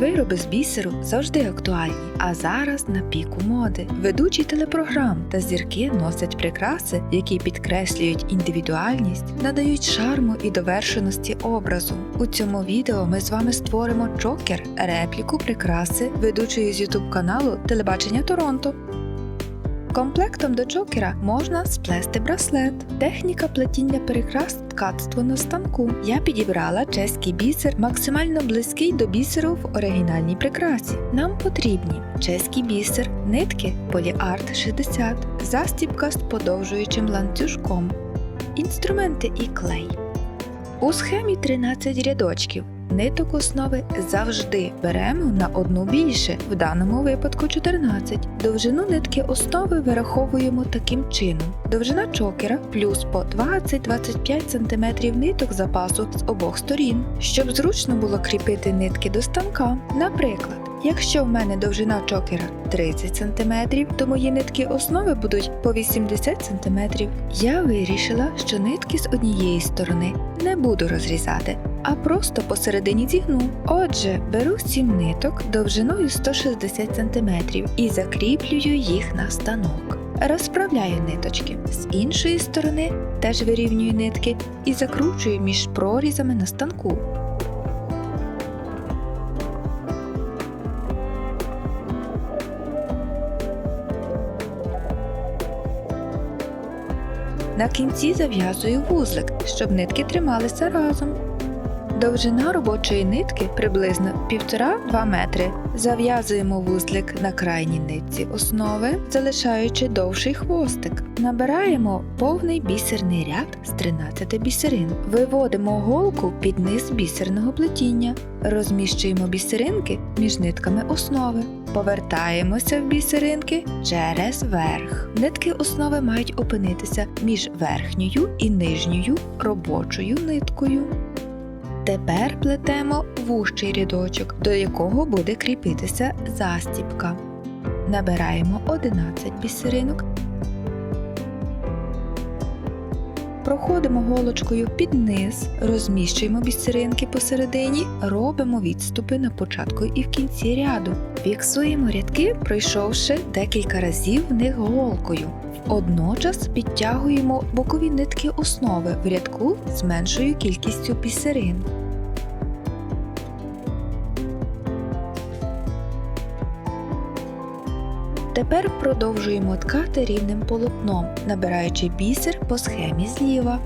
Вироби з бісеру завжди актуальні, а зараз на піку моди. Ведучі телепрограм та зірки носять прикраси, які підкреслюють індивідуальність, надають шарму і довершеності образу. У цьому відео ми з вами створимо чокер, репліку прикраси ведучої з ютуб каналу Телебачення Торонто. Комплектом до чокера можна сплести браслет. Техніка плетіння прикрас ткацтво на станку. Я підібрала чеський бісер, максимально близький до бісеру в оригінальній прикрасі. Нам потрібні чеський бісер, нитки поліарт 60, застібка з подовжуючим ланцюжком, інструменти і клей. У схемі 13 рядочків. Ниток основи завжди беремо на одну більше, в даному випадку 14. Довжину нитки основи вираховуємо таким чином: довжина чокера плюс по 20-25 см ниток запасу з обох сторін, щоб зручно було кріпити нитки до станка. Наприклад, якщо в мене довжина чокера 30 см, то мої нитки основи будуть по 80 см. Я вирішила, що нитки з однієї сторони не буду розрізати а просто посередині зігну. Отже, беру 7 ниток довжиною 160 см і закріплюю їх на станок. Розправляю ниточки. З іншої сторони теж вирівнюю нитки і закручую між прорізами на станку. На кінці зав'язую вузлик, щоб нитки трималися разом. Довжина робочої нитки приблизно 1,5-2 метри. Зав'язуємо вузлик на крайній нитці основи, залишаючи довший хвостик. Набираємо повний бісерний ряд з 13 бісерин. Виводимо голку під низ бісерного плетіння, розміщуємо бісеринки між нитками основи. Повертаємося в бісеринки через верх. Нитки основи мають опинитися між верхньою і нижньою робочою ниткою. Тепер плетемо вужчий рядочок, до якого буде кріпитися застібка. Набираємо 11 бісеринок. Проходимо голочкою під низ, розміщуємо бісеринки посередині, робимо відступи на початку і в кінці ряду. Фіксуємо рядки, пройшовши декілька разів в них голкою. Одночас підтягуємо бокові нитки основи в рядку з меншою кількістю бісерин. Тепер продовжуємо ткати рівним полотном, набираючи бісер по схемі зліва.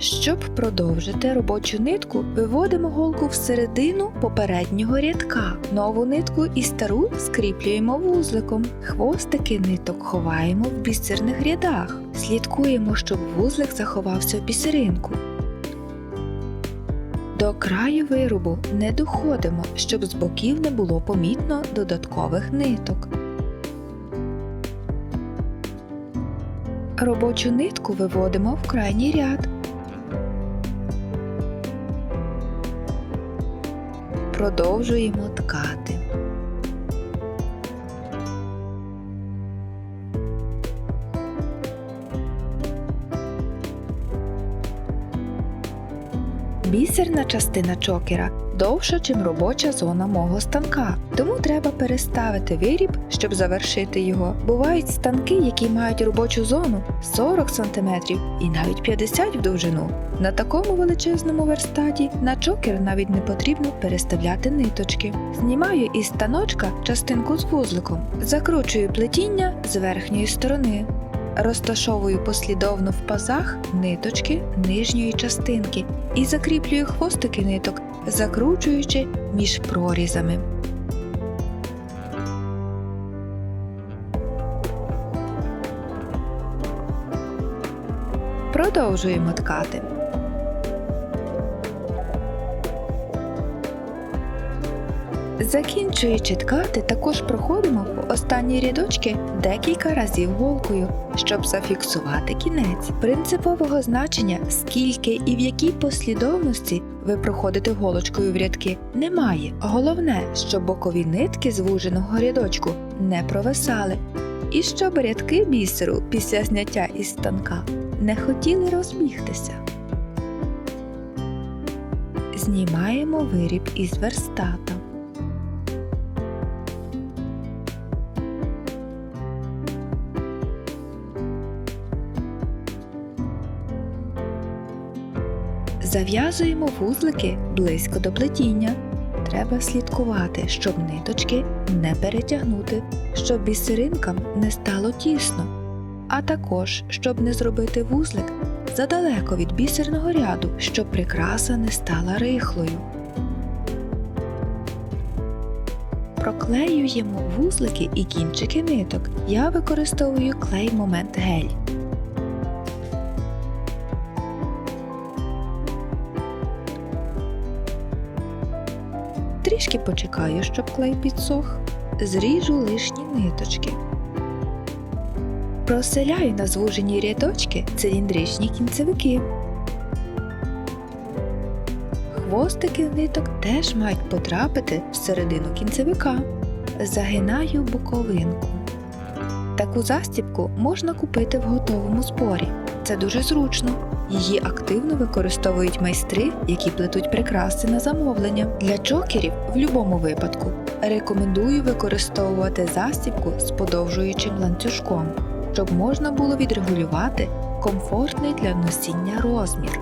Щоб продовжити робочу нитку, виводимо голку всередину попереднього рядка. Нову нитку і стару скріплюємо вузликом. Хвостики ниток ховаємо в бісерних рядах. Слідкуємо, щоб вузлик заховався в бісеринку. До краю виробу не доходимо, щоб з боків не було помітно додаткових ниток. Робочу нитку виводимо в крайній ряд. Продовжуємо ткати. Бісерна частина чокера довша, чим робоча зона мого станка, тому треба переставити виріб, щоб завершити його. Бувають станки, які мають робочу зону 40 см і навіть 50 в довжину. На такому величезному верстаті на чокер навіть не потрібно переставляти ниточки. Знімаю із станочка частинку з вузликом, закручую плетіння з верхньої сторони. Розташовую послідовно в пазах ниточки нижньої частинки і закріплюю хвостики ниток, закручуючи між прорізами. Продовжуємо ткати. Закінчуючи ткати, також проходимо по останні рядочки декілька разів голкою, щоб зафіксувати кінець. Принципового значення, скільки і в якій послідовності ви проходите голочкою в рядки, немає. Головне, щоб бокові нитки звуженого рядочку не провисали, і щоб рядки бісеру після зняття із станка не хотіли розбігтися. Знімаємо виріб із верстата. Зав'язуємо вузлики близько до плетіння. Треба слідкувати, щоб ниточки не перетягнути, щоб бісеринкам не стало тісно, а також щоб не зробити вузлик задалеко від бісерного ряду, щоб прикраса не стала рихлою. Проклеюємо вузлики і кінчики ниток. Я використовую клей момент гель. Трішки почекаю, щоб клей підсох. Зріжу лишні ниточки. Проселяю на звужені рядочки циліндричні кінцевики. Хвостики ниток теж мають потрапити всередину кінцевика. Загинаю боковинку. Таку застібку можна купити в готовому зборі. Це дуже зручно. Її активно використовують майстри, які плетуть прикраси на замовлення. Для чокерів в будь-якому випадку рекомендую використовувати застібку з подовжуючим ланцюжком, щоб можна було відрегулювати комфортний для носіння розмір.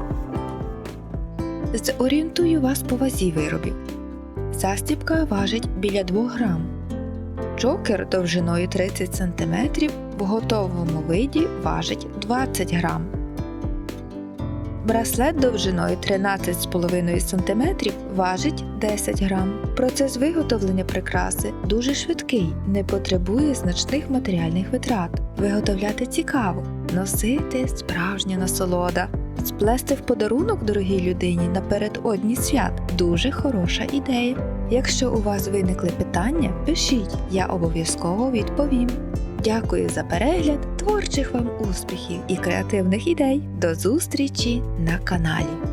Зорієнтую вас по вазі виробів. Застібка важить біля 2 грам. Чокер довжиною 30 см в готовому виді важить 20 грам. Браслет довжиною 13,5 см важить 10 грам. Процес виготовлення прикраси дуже швидкий, не потребує значних матеріальних витрат. Виготовляти цікаво, носити справжня насолода. Сплести в подарунок дорогій людині напередодні свят дуже хороша ідея. Якщо у вас виникли питання, пишіть, я обов'язково відповім. Дякую за перегляд, творчих вам успіхів і креативних ідей. До зустрічі на каналі.